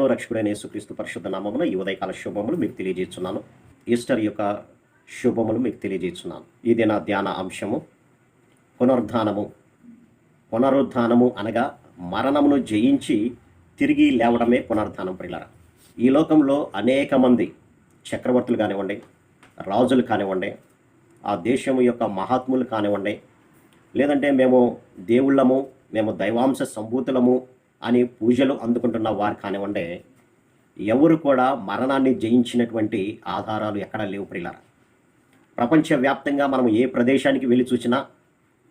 ప్రభువును రక్షకుడైన యేసుక్రీస్తు పరిశుద్ధ నామమున ఈ ఉదయకాల శుభములు మీకు తెలియజేస్తున్నాను. ఈస్టర్ యొక్క శుభములు మీకు తెలియజేస్తున్నాను. ఇది నా ధ్యాన అంశము. పునరుద్ధానము. పునరుద్ధానము అనగా మరణమును జయించి తిరిగి లేవడమే పునరుద్ధానం ప్రియులరా. ఈ లోకంలో అనేక మంది చక్రవర్తులు కానివ్వండి రాజులు కానివ్వండి ఆ దేశము యొక్క మహాత్ములు కానివ్వండి లేదంటే మేము దేవుళ్ళము మేము దైవాంశ సంభూతులము అని పూజలు అందుకుంటున్న వారు కానివ్వండి ఎవరు కూడా మరణాన్ని జయించినటువంటి ఆధారాలు ఎక్కడా లేవు ప్రియులరా. ప్రపంచవ్యాప్తంగా మనం ఏ ప్రదేశానికి వెళ్ళి చూసినా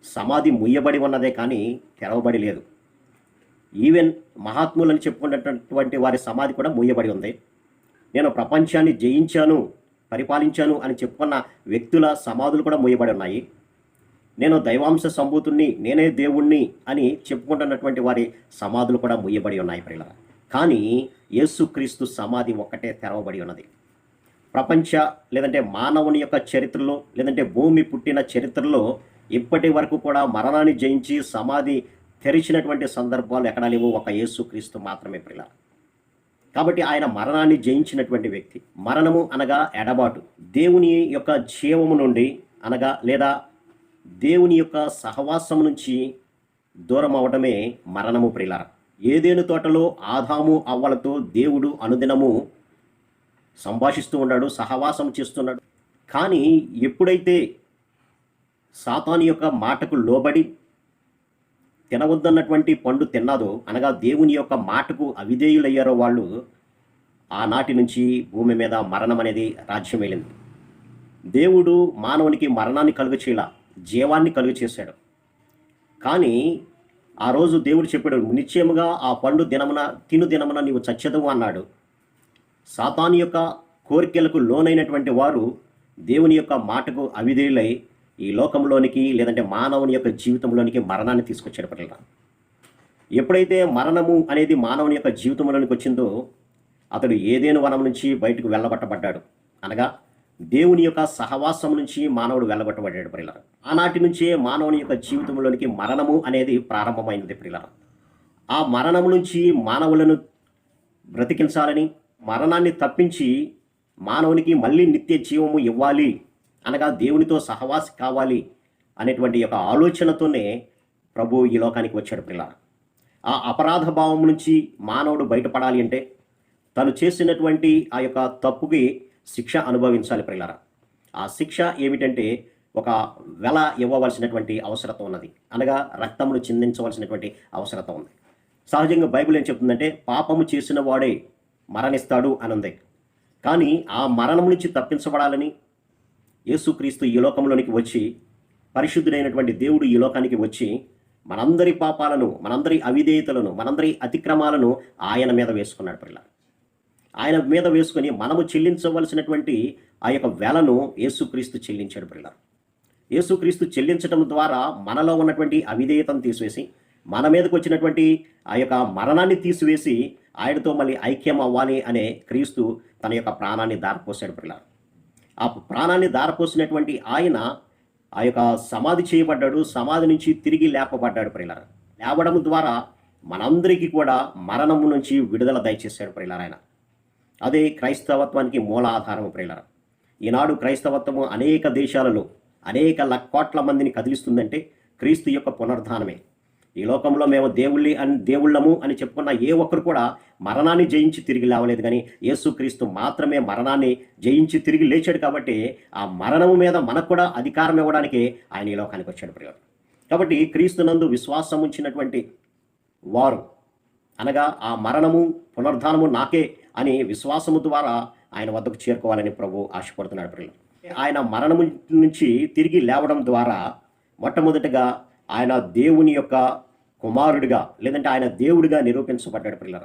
సమాధి ముయ్యబడి ఉన్నదే కానీ తెరవబడి లేదు. ఈవెన్ మహాత్ములని చెప్పుకున్నటువంటి వారి సమాధి కూడా ముయ్యబడి ఉంది. నేను ప్రపంచాన్ని జయించాను పరిపాలించాను అని చెప్పుకున్న వ్యక్తుల సమాధులు కూడా ముయ్యబడి ఉన్నాయి. నేను దైవాంశ సంభూతుణ్ణి నేనే దేవుణ్ణి అని చెప్పుకుంటున్నటువంటి వారి సమాధులు కూడా ముయ్యబడి ఉన్నాయి ప్రియుల కానీ యేసుక్రీస్తు సమాధి ఒక్కటే తెరవబడి ఉన్నది. ప్రపంచ లేదంటే మానవుని యొక్క చరిత్రలో లేదంటే భూమి పుట్టిన చరిత్రలో ఇప్పటి వరకు కూడా మరణాన్ని జయించి సమాధి తెరిచినటువంటి సందర్భాలు ఎక్కడా లేవు. ఒక యేసుక్రీస్తు మాత్రమే ప్రిల కాబట్టి ఆయన మరణాన్ని జయించినటువంటి వ్యక్తి. మరణము అనగా ఎడబాటు. దేవుని యొక్క జీవము నుండి అనగా లేదా దేవుని యొక్క సహవాసం నుంచి దూరం అవడమే మరణము ప్రిల ఏదేను తోటలో ఆదాము అవ్వలతో దేవుడు అనుదినము సంభాషిస్తూ ఉన్నాడు సహవాసం చేస్తున్నాడు. కానీ ఎప్పుడైతే సాతాను యొక్క మాటకు లోబడి తినవద్దన్నటువంటి పండు తిన్నాదో అనగా దేవుని యొక్క మాటకు అవిధేయులయ్యారో వాళ్ళు ఆనాటి నుంచి భూమి మీద మరణం అనేది రాజ్యం వెళ్ళింది. దేవుడు మానవునికి మరణాన్ని కలుగు చేయాల జీవాన్ని కలుగు చేశాడు. కానీ ఆ రోజు దేవుడు చెప్పాడు నిశ్చయముగా ఆ పండు దినమున తిను దినమున నీవు చచ్చదవు అన్నాడు. సాతాను యొక్క కోరికలకు లోనైనటువంటి వారు దేవుని యొక్క మాటకు అవిధేయులై ఈ లోకంలోనికి లేదంటే మానవుని యొక్క జీవితంలోనికి మరణాన్ని తీసుకొచ్చాడు పిల్లల ఎప్పుడైతే మరణము అనేది మానవుని యొక్క జీవితంలోనికి వచ్చిందో అతడు ఏదేను వనం నుంచి బయటకు వెళ్ళబట్టబడ్డాడు. అనగా దేవుని యొక్క సహవాసం నుంచి మానవుడు వెళ్ళగొట్టబడ్డాడు ప్రియుల ఆనాటి నుంచే మానవుని యొక్క జీవితంలోనికి మరణము అనేది ప్రారంభమైనది ప్రియుల ఆ మరణం నుంచి మానవులను బ్రతికించాలని మరణాన్ని తప్పించి మానవునికి మళ్ళీ నిత్య జీవము ఇవ్వాలి అనగా దేవునితో సహవాసి కావాలి అనేటువంటి యొక్క ఆలోచనతోనే ప్రభు ఈ లోకానికి వచ్చాడు పిల్ల ఆ అపరాధ భావం నుంచి మానవుడు బయటపడాలి అంటే తను చేసినటువంటి ఆ యొక్క తప్పుకి శిక్ష అనుభవించాలి పిల్లరా ఆ శిక్ష ఏమిటంటే ఒక వెల ఇవ్వవలసినటువంటి అవసరత ఉన్నది. అనగా రక్తమును చిందించవలసినటువంటి అవసరత ఉంది. సహజంగా బైబిల్ ఏం చెప్తుందంటే పాపము చేసిన వాడే మరణిస్తాడు అని ఉంది కానీ ఆ మరణం నుంచి తప్పించబడాలని యేసుక్రీస్తు ఈ లోకంలోనికి వచ్చి పరిశుద్ధుడైనటువంటి దేవుడు ఈ లోకానికి వచ్చి మనందరి పాపాలను మనందరి అవిధేయతలను మనందరి అతిక్రమాలను ఆయన మీద వేసుకున్నాడు పిల్లలు ఆయన మీద వేసుకొని మనము చెల్లించవలసినటువంటి ఆ యొక్క వెలను యేసుక్రీస్తు చెల్లించాడు పిల్ల యేసుక్రీస్తు చెల్లించడం ద్వారా మనలో ఉన్నటువంటి అవిధేయతను తీసివేసి మన మీదకు వచ్చినటువంటి ఆ యొక్క మరణాన్ని తీసివేసి ఆయనతో మళ్ళీ ఐక్యం అవ్వాలి అనే క్రీస్తు తన యొక్క ప్రాణాన్ని దారిపోసాడు పిల్ల ఆ ప్రాణాన్ని దారపోసినటువంటి ఆయన ఆ యొక్క సమాధి చేయబడ్డాడు సమాధి నుంచి తిరిగి లేపబడ్డాడు ప్రియులార. లేవడం ద్వారా మనందరికీ కూడా మరణము నుంచి విడుదల దయచేశాడు ప్రియులార ఆయన. అదే క్రైస్తవత్వానికి మూల ఆధారం ఈనాడు క్రైస్తవత్వము అనేక దేశాలలో అనేక ల- కోట్ల మందిని కదిలిస్తుందంటే క్రీస్తు యొక్క పునర్ధానమే ఈ లోకంలో మేము దేవుళ్ళి అని దేవుళ్ళము అని చెప్పుకున్న ఏ ఒక్కరు కూడా మరణాన్ని జయించి తిరిగి లేవలేదు కానీ యేసుక్రీస్తు మాత్రమే మరణాన్ని జయించి తిరిగి లేచాడు కాబట్టి ఆ మరణము మీద మనకు కూడా అధికారం ఇవ్వడానికి ఆయన ఈ లోకానికి వచ్చాడు ప్రియుడు కాబట్టి క్రీస్తునందు విశ్వాసం ఉంచినటువంటి వారు అనగా ఆ మరణము పునర్ధానము నాకే అని విశ్వాసము ద్వారా ఆయన వద్దకు చేరుకోవాలని ప్రభు ఆశపడుతున్నాడు పిల్లలు ఆయన మరణము నుంచి తిరిగి లేవడం ద్వారా మొట్టమొదటిగా ఆయన దేవుని యొక్క కుమారుడిగా లేదంటే ఆయన దేవుడిగా నిరూపించబడ్డాడు పిల్లల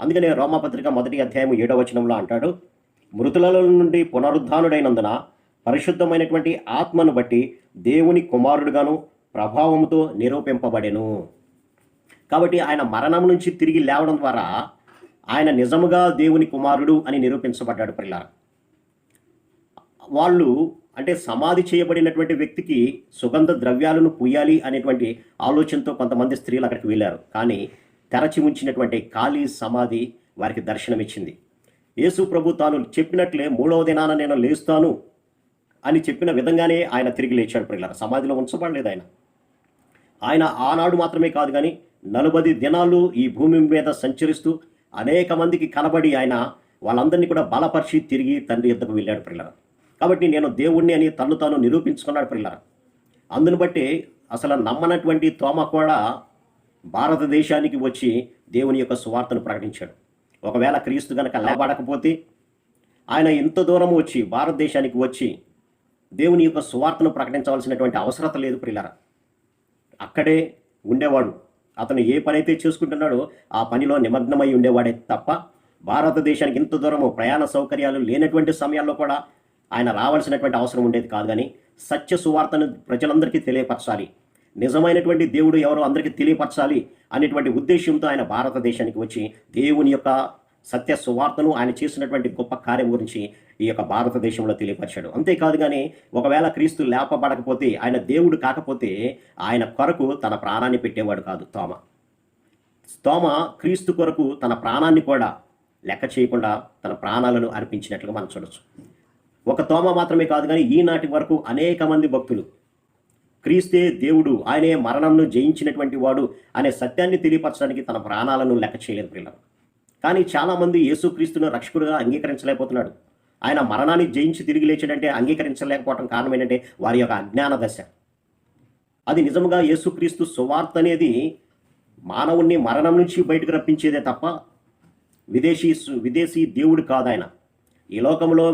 అందుకనే రోమపత్రిక మొదటి అధ్యాయం ఏడవ వచనంలో అంటాడు మృతులలో నుండి పునరుద్ధానుడైనందున పరిశుద్ధమైనటువంటి ఆత్మను బట్టి దేవుని కుమారుడుగాను ప్రభావముతో నిరూపింపబడెను. కాబట్టి ఆయన మరణం నుంచి తిరిగి లేవడం ద్వారా ఆయన నిజముగా దేవుని కుమారుడు అని నిరూపించబడ్డాడు పిల్లల వాళ్ళు అంటే సమాధి చేయబడినటువంటి వ్యక్తికి సుగంధ ద్రవ్యాలను పూయాలి అనేటువంటి ఆలోచనతో కొంతమంది స్త్రీలు అక్కడికి వెళ్ళారు. కానీ తెరచి ఉంచినటువంటి ఖాళీ సమాధి వారికి దర్శనమిచ్చింది. యేసు ప్రభు తాను చెప్పినట్లే మూడవ దినాన నేను లేస్తాను అని చెప్పిన విధంగానే ఆయన తిరిగి లేచాడు పిల్లల సమాధిలో ఉంచబడలేదు ఆయన. ఆయన ఆనాడు మాత్రమే కాదు కానీ నలభై దినాలు ఈ భూమి మీద సంచరిస్తూ అనేక మందికి కనబడి ఆయన వాళ్ళందరినీ కూడా బలపరిచి తిరిగి తండ్రి ఎద్దకు వెళ్ళాడు పిల్లల కాబట్టి నేను దేవుణ్ణి అని తను తాను నిరూపించుకున్నాడు పిల్లల అందును బట్టి అసలు నమ్మనటువంటి తోమ కూడా భారతదేశానికి వచ్చి దేవుని యొక్క సువార్తను ప్రకటించాడు. ఒకవేళ క్రీస్తు గనక లేబడకపోతే ఆయన ఇంత దూరం వచ్చి భారతదేశానికి వచ్చి దేవుని యొక్క సువార్తను ప్రకటించవలసినటువంటి అవసరత లేదు ప్రిల్లరా. అక్కడే ఉండేవాడు. అతను ఏ పని అయితే చేసుకుంటున్నాడో ఆ పనిలో నిమగ్నమై ఉండేవాడే తప్ప భారతదేశానికి ఇంత దూరము ప్రయాణ సౌకర్యాలు లేనటువంటి సమయాల్లో కూడా ఆయన రావాల్సినటువంటి అవసరం ఉండేది కాదు కానీ సత్య సువార్తను ప్రజలందరికీ తెలియపరచాలి. నిజమైనటువంటి దేవుడు ఎవరో అందరికీ తెలియపరచాలి అనేటువంటి ఉద్దేశంతో ఆయన భారతదేశానికి వచ్చి దేవుని యొక్క సత్య సువార్తను ఆయన చేసినటువంటి గొప్ప కార్యం గురించి ఈ యొక్క భారతదేశంలో తెలియపరిచాడు. అంతేకాదు కానీ ఒకవేళ క్రీస్తు లేపబడకపోతే ఆయన దేవుడు కాకపోతే ఆయన కొరకు తన ప్రాణాన్ని పెట్టేవాడు కాదు తోమ. తోమ క్రీస్తు కొరకు తన ప్రాణాన్ని కూడా లెక్క చేయకుండా తన ప్రాణాలను అర్పించినట్లుగా మనం చూడొచ్చు. ఒక తోమ మాత్రమే కాదు కానీ ఈనాటి వరకు అనేక మంది భక్తులు క్రీస్తే దేవుడు ఆయనే మరణంను జయించినటువంటి వాడు అనే సత్యాన్ని తెలియపరచడానికి తన ప్రాణాలను లెక్క చేయలేదు పిల్లలు. కానీ చాలామంది యేసుక్రీస్తును రక్షకుడుగా అంగీకరించలేకపోతున్నాడు. ఆయన మరణాన్ని జయించి తిరిగి లేచాడంటే అంగీకరించలేకపోవడం కారణం ఏంటంటే వారి యొక్క అజ్ఞాన దశ అది నిజంగా యేసుక్రీస్తు సువార్త అనేది మానవుణ్ణి మరణం నుంచి బయటకు రప్పించేదే తప్ప విదేశీ విదేశీ దేవుడు కాదు ఆయన ఈ లోకంలో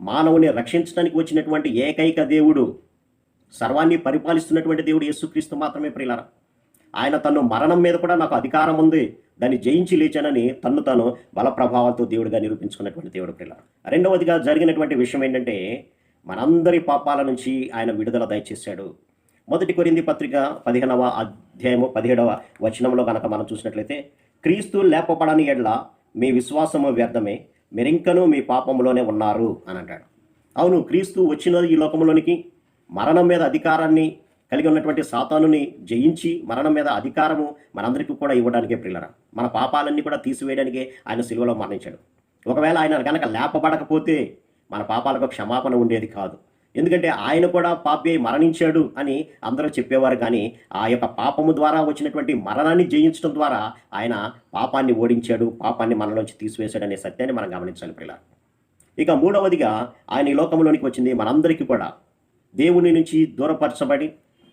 మానవుని రక్షించడానికి వచ్చినటువంటి ఏకైక దేవుడు సర్వాన్ని పరిపాలిస్తున్నటువంటి దేవుడు యేసుక్రీస్తు మాత్రమే ప్రియులారా. ఆయన తను మరణం మీద కూడా నాకు అధికారం ఉంది. దాన్ని జయించి లేచానని తన్ను తాను బల ప్రభావంతో దేవుడిగా నిరూపించుకున్నటువంటి దేవుడు పిల్ల రెండవదిగా జరిగినటువంటి విషయం ఏంటంటే మనందరి పాపాల నుంచి ఆయన విడుదల దయచేశాడు. మొదటి కొరింది పత్రిక పదిహేనవ అధ్యాయము పదిహేడవ వచనంలో కనుక మనం చూసినట్లయితే క్రీస్తు లేపపడని ఎడ్ల మీ విశ్వాసము వ్యర్థమే మీరింకనూ మీ పాపంలోనే ఉన్నారు అని అంటాడు. అవును క్రీస్తు వచ్చిన ఈ లోకంలోనికి మరణం మీద అధికారాన్ని కలిగి ఉన్నటువంటి సాతానుని జయించి మరణం మీద అధికారము మనందరికీ కూడా ఇవ్వడానికే ప్రిల్లరా మన పాపాలన్నీ కూడా తీసివేయడానికే ఆయన సిలువలో మరణించాడు. ఒకవేళ ఆయన కనుక లేపబడకపోతే మన పాపాలకు క్షమాపణ ఉండేది కాదు. ఎందుకంటే ఆయన కూడా పాపి మరణించాడు అని అందరూ చెప్పేవారు కానీ ఆ యొక్క పాపము ద్వారా వచ్చినటువంటి మరణాన్ని జయించడం ద్వారా ఆయన పాపాన్ని ఓడించాడు పాపాన్ని మనలోంచి తీసివేశాడు అనే సత్యాన్ని మనం గమనించాలి ప్రియుల ఇక మూడవదిగా ఆయన ఈ లోకంలోనికి వచ్చింది మనందరికీ కూడా దేవుని నుంచి దూరపరచబడి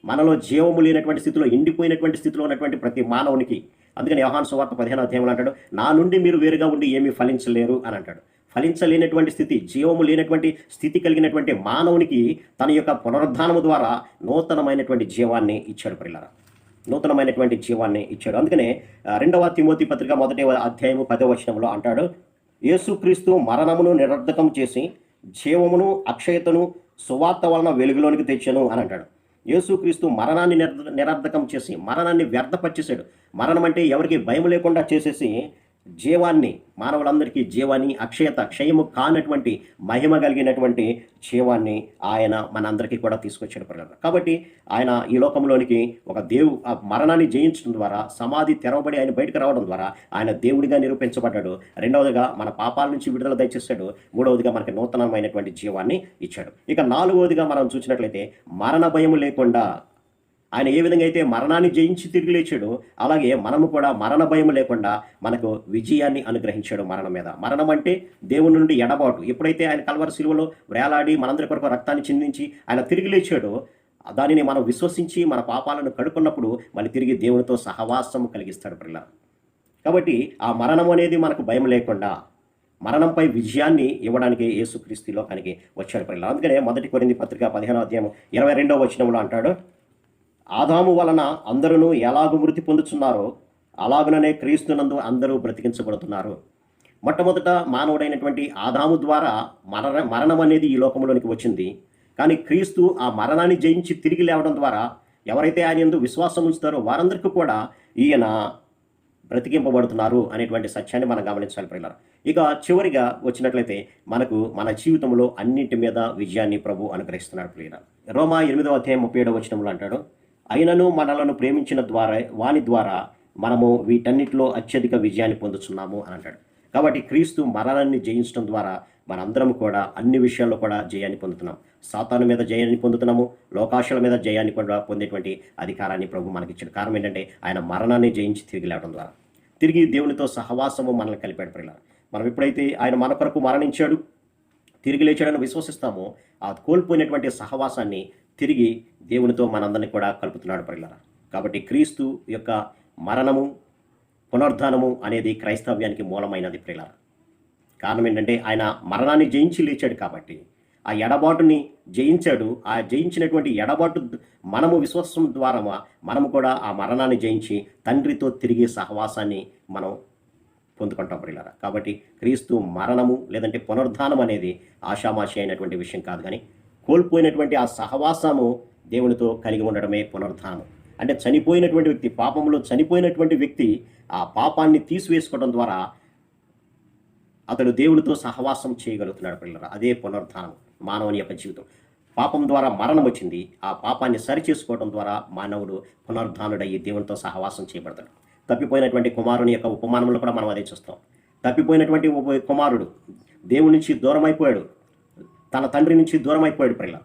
మనలో జీవము లేనటువంటి స్థితిలో ఎండిపోయినటువంటి స్థితిలో ఉన్నటువంటి ప్రతి మానవునికి అందుకని యోహాన్ సువార్త పదిహేను అధ్యాయంలో అంటాడు నా నుండి మీరు వేరుగా ఉండి ఏమీ ఫలించలేరు అని అంటాడు. ఫలించలేనటువంటి స్థితి జీవము లేనటువంటి స్థితి కలిగినటువంటి మానవునికి తన యొక్క పునరుద్ధానము ద్వారా నూతనమైనటువంటి జీవాన్ని ఇచ్చాడు పిల్లరా నూతనమైనటువంటి జీవాన్ని ఇచ్చాడు. అందుకనే రెండవ తిమోతి పత్రిక మొదటి అధ్యాయము పదవ వచనంలో అంటాడు యేసుక్రీస్తు మరణమును నిరర్ధకం చేసి జీవమును అక్షయతను సువార్త వలన వెలుగులోనికి తెచ్చాను అని అంటాడు. యేసుక్రీస్తు మరణాన్ని నిర్ నిరర్ధకం చేసి మరణాన్ని వ్యర్థపరిచేశాడు. మరణం అంటే ఎవరికి భయం లేకుండా చేసేసి జీవాన్ని మానవులందరికీ జీవాన్ని అక్షయత క్షయము కానటువంటి మహిమ కలిగినటువంటి జీవాన్ని ఆయన మనందరికీ కూడా తీసుకొచ్చాడు ప్రజలు కాబట్టి ఆయన ఈ లోకంలోనికి ఒక దేవు ఆ మరణాన్ని జయించడం ద్వారా సమాధి తెరవబడి ఆయన బయటకు రావడం ద్వారా ఆయన దేవుడిగా నిరూపించబడ్డాడు. రెండవదిగా మన పాపాల నుంచి విడుదల దయచేశాడు. మూడవదిగా మనకి నూతనమైనటువంటి జీవాన్ని ఇచ్చాడు. ఇక నాలుగవదిగా మనం చూసినట్లయితే మరణ భయం లేకుండా ఆయన ఏ విధంగా అయితే మరణాన్ని జయించి తిరిగి లేచాడో అలాగే మనము కూడా మరణ భయం లేకుండా మనకు విజయాన్ని అనుగ్రహించాడు మరణం మీద. మరణం అంటే దేవుని నుండి ఎడబాటు. ఎప్పుడైతే ఆయన కలవర శిలువలో వేలాడి మనందరి కొరకు రక్తాన్ని చిందించి ఆయన తిరిగి లేచాడో దానిని మనం విశ్వసించి మన పాపాలను కడుక్కున్నప్పుడు మళ్ళీ తిరిగి దేవునితో సహవాసం కలిగిస్తాడు పిల్ల కాబట్టి ఆ మరణం అనేది మనకు భయం లేకుండా మరణంపై విజయాన్ని ఇవ్వడానికి యేసుక్రీస్తు లోకానికి వచ్చాడు పిల్లలు అందుకనే మొదటి కొరింది పత్రిక పదిహేనో అధ్యాయం ఇరవై రెండవ వచనంలో అంటాడు ఆదాము వలన అందరూ ఎలాగూ మృతి పొందుతున్నారో అలాగుననే క్రీస్తునందు అందరూ బ్రతికించబడుతున్నారు. మొట్టమొదట మానవుడైనటువంటి ఆదాము ద్వారా మరణ మరణం అనేది ఈ లోకంలోనికి వచ్చింది. కానీ క్రీస్తు ఆ మరణాన్ని జయించి తిరిగి లేవడం ద్వారా ఎవరైతే ఆయన ఎందు విశ్వాసం ఉంచుతారో వారందరికీ కూడా ఈయన బ్రతికింపబడుతున్నారు అనేటువంటి సత్యాన్ని మనం గమనించాలి పిల్లలు ఇక చివరిగా వచ్చినట్లయితే మనకు మన జీవితంలో అన్నింటి మీద విజయాన్ని ప్రభు అనుగ్రహిస్తున్నాడు ప్రియుల రోమా ఎనిమిదవ అధ్యాయం ముప్పై ఏడవ వచనంలో అంటాడు అయినను మనలను ప్రేమించిన ద్వారా వాని ద్వారా మనము వీటన్నిటిలో అత్యధిక విజయాన్ని పొందుతున్నాము అని అంటాడు. కాబట్టి క్రీస్తు మరణాన్ని జయించడం ద్వారా మనందరం కూడా అన్ని విషయాల్లో కూడా జయాన్ని పొందుతున్నాం. సాతాను మీద జయాన్ని పొందుతున్నాము లోకాశల మీద జయాన్ని కూడా పొందేటువంటి అధికారాన్ని ప్రభు మనకిచ్చిన కారణం ఏంటంటే ఆయన మరణాన్ని జయించి తిరిగి లేవడం ద్వారా. తిరిగి దేవునితో సహవాసము మనల్ని కలిపాడు ప్రియులారా. మనం ఎప్పుడైతే ఆయన మన కొరకు మరణించాడు తిరిగి లేచాడని విశ్వసిస్తామో ఆ కోల్పోయినటువంటి సహవాసాన్ని తిరిగి దేవునితో మనందరినీ కూడా కలుపుతున్నాడు ప్రియులారా. కాబట్టి క్రీస్తు యొక్క మరణము పునరుద్ధానము అనేది క్రైస్తవ్యానికి మూలమైనది ప్రియులారా. కారణం ఏంటంటే ఆయన మరణాన్ని జయించి లేచాడు కాబట్టి ఆ ఎడబాటుని జయించాడు. ఆ జయించినటువంటి ఎడబాటు మనము విశ్వాసం ద్వారా మనము కూడా ఆ మరణాన్ని జయించి తండ్రితో తిరిగి సహవాసాన్ని మనం పొందుకుంటాం ప్రియులారా. కాబట్టి క్రీస్తు మరణము లేదంటే పునరుద్ధానం అనేది ఆషామాషి అయినటువంటి విషయం కాదు కానీ కోల్పోయినటువంటి ఆ సహవాసము దేవునితో కలిగి ఉండడమే పునరుద్ధానం అంటే చనిపోయినటువంటి వ్యక్తి పాపంలో చనిపోయినటువంటి వ్యక్తి ఆ పాపాన్ని తీసివేసుకోవడం ద్వారా అతడు దేవునితో సహవాసం చేయగలుగుతున్నాడు పిల్లలు అదే పునరుద్ధానం మానవుని యొక్క జీవితం. పాపం ద్వారా మరణం వచ్చింది. ఆ పాపాన్ని సరిచేసుకోవడం ద్వారా మానవుడు పునరుద్ధానుడయ్యి దేవునితో సహవాసం చేయబడతాడు. తప్పిపోయినటువంటి కుమారుని యొక్క ఉపమానంలో కూడా మనం అదే చూస్తాం. తప్పిపోయినటువంటి ఉప కుమారుడు దేవుడి నుంచి దూరం అయిపోయాడు తన తండ్రి నుంచి దూరం అయిపోయాడు పిల్ల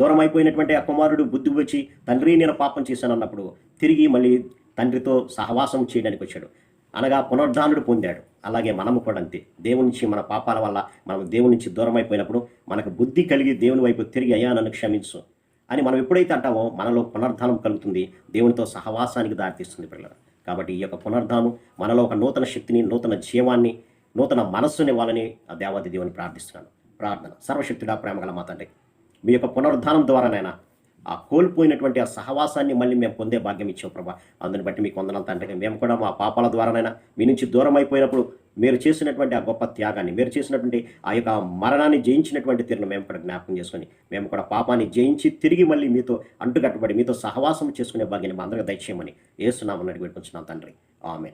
దూరం అయిపోయినటువంటి ఆ కుమారుడు బుద్ధి వచ్చి తండ్రి నేను పాపం చేశాను అన్నప్పుడు తిరిగి మళ్ళీ తండ్రితో సహవాసం చేయడానికి వచ్చాడు. అనగా పునర్ధానుడు పొందాడు. అలాగే మనము కూడా అంతే. దేవుని నుంచి మన పాపాల వల్ల మనం దేవుని నుంచి దూరం అయిపోయినప్పుడు మనకు బుద్ధి కలిగి దేవుని వైపు తిరిగి అయ్యా నన్ను క్షమించు అని మనం ఎప్పుడైతే అంటామో మనలో పునర్ధానం కలుగుతుంది. దేవునితో సహవాసానికి దారితీస్తుంది పిల్లలు కాబట్టి ఈ యొక్క పునర్ధానం మనలో ఒక నూతన శక్తిని నూతన జీవాన్ని నూతన మనస్సుని వాళ్ళని ఆ దేవాది దేవుని ప్రార్థిస్తున్నాను. ప్రార్థన. సర్వశక్తుడా ప్రేమగల మా తండ్రి మీ యొక్క పునరుద్ధానం ద్వారానైనా ఆ కోల్పోయినటువంటి ఆ సహవాసాన్ని మళ్ళీ మేము పొందే భాగ్యం ఇచ్చాం ప్రభా. అందుని బట్టి మీకు వందనాలు తండ్రి మేము కూడా మా పాపాల ద్వారానైనా మీ నుంచి దూరం అయిపోయినప్పుడు మీరు చేసినటువంటి ఆ గొప్ప త్యాగాన్ని మీరు చేసినటువంటి ఆ యొక్క మరణాన్ని జయించినటువంటి తీరును మేము కూడా జ్ఞాపకం చేసుకొని మేము కూడా పాపాన్ని జయించి తిరిగి మళ్ళీ మీతో అంటుకట్టుబడి మీతో సహవాసం చేసుకునే భాగ్యాన్ని మా అందరికీ దయచేయమని ఏసునామని అడిగి పెట్టుకుంటున్నాం తండ్రి. ఆమె